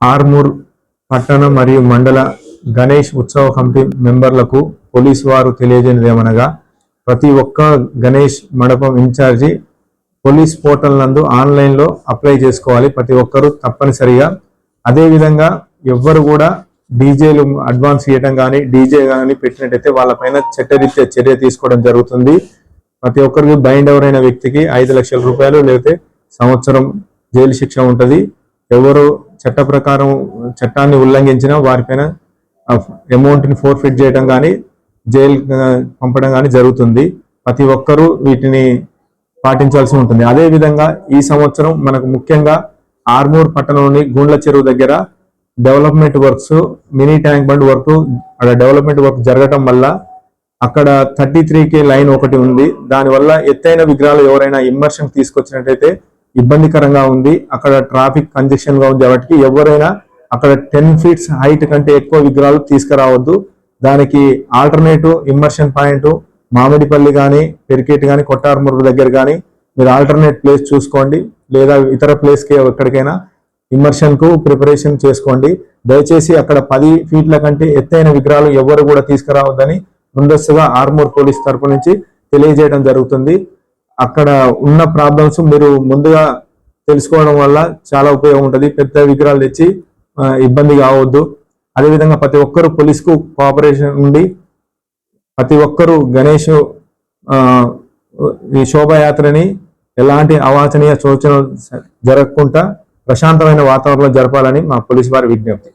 ఆర్మూర్ పట్టణ మరియు మండల గణేష్ ఉత్సవ కమిటీ మెంబర్లకు పోలీసు వారు తెలియజేయలేమనగా ప్రతి ఒక్క గణేష్ మండపం ఇన్ఛార్జి పోలీస్ పోర్టల్ నందు ఆన్లైన్లో అప్లై చేసుకోవాలి. ప్రతి ఒక్కరూ తప్పనిసరిగా. అదేవిధంగా ఎవ్వరు కూడా డీజేలు అడ్వాన్స్ ఇవ్వడం కానీ డీజే కానీ పెట్టినట్టయితే వాళ్ళపైన చట్టరీత్యా చర్య తీసుకోవడం జరుగుతుంది. ప్రతి ఒక్కరికి బైండ్ ఎవరైన వ్యక్తికి ఐదు లక్షల రూపాయలు లేకపోతే సంవత్సరం జైలు శిక్ష ఉంటుంది. ఎవరు చట్ట ప్రకారం చట్టాన్ని ఉల్లంఘించిన వారిపైన అమౌంట్ని ఫోర్ ఫోర్ఫిట్ చేయడం కానీ జైలు పంపడం కానీ జరుగుతుంది. ప్రతి ఒక్కరూ వీటిని పాటించాల్సి ఉంటుంది. అదేవిధంగా ఈ సంవత్సరం మనకు ముఖ్యంగా ఆర్మూర్ పట్టణంలోని గుండ్ల చెరువు దగ్గర development works mini tank bund work అక్కడ డెవలప్మెంట్ వర్క్ జరగటం వల్ల అక్కడ థర్టీ త్రీ కే లైన్ ఒకటి ఉంది. దానివల్ల ఎత్తైన విగ్రహాలు ఎవరైనా ఇమ్మర్షన్ తీసుకొచ్చినట్టయితే ఇబ్బందికరంగా ఉంది. అక్కడ ట్రాఫిక్ కంజెక్షన్గా ఉంది. కాబట్టి ఎవరైనా అక్కడ టెన్ ఫీట్స్ హైట్ కంటే ఎక్కువ విగ్రహాలు తీసుకురావద్దు. దానికి ఆల్టర్నేటివ్ ఇమ్మర్షన్ పాయింట్ మామిడిపల్లి కానీ పెరికేట్ కానీ కొట్టారమురుగు దగ్గర కానీ మీరు ఆల్టర్నేట్ ప్లేస్ చూసుకోండి. లేదా ఇతర ప్లేస్కి ఎక్కడికైనా ఇమ్మర్షన్కు ప్రిపరేషన్ చేసుకోండి. దయచేసి అక్కడ పది ఫీట్ల కంటే ఎత్తైన విగ్రహాలు ఎవరు కూడా తీసుకురావద్దని ముందస్తుగా ఆర్మూర్ పోలీస్ తరపు నుంచి తెలియజేయడం జరుగుతుంది. అక్కడ ఉన్న ప్రాబ్లమ్స్ మీరు ముందుగా తెలుసుకోవడం వల్ల చాలా ఉపయోగం ఉంటుంది. పెద్ద విగ్రహాలు తెచ్చి ఇబ్బంది కావద్దు. అదేవిధంగా ప్రతి ఒక్కరు పోలీస్కు కోఆపరేషన్ ఉండి ప్రతి ఒక్కరూ గణేష్ ఈ శోభాయాత్రని ఎలాంటి అవాంఛనీయ సూచనలు జరగకుండా ప్రశాంతమైన వాతావరణంలో జరపాలని మా పోలీసు వారి విజ్ఞప్తి.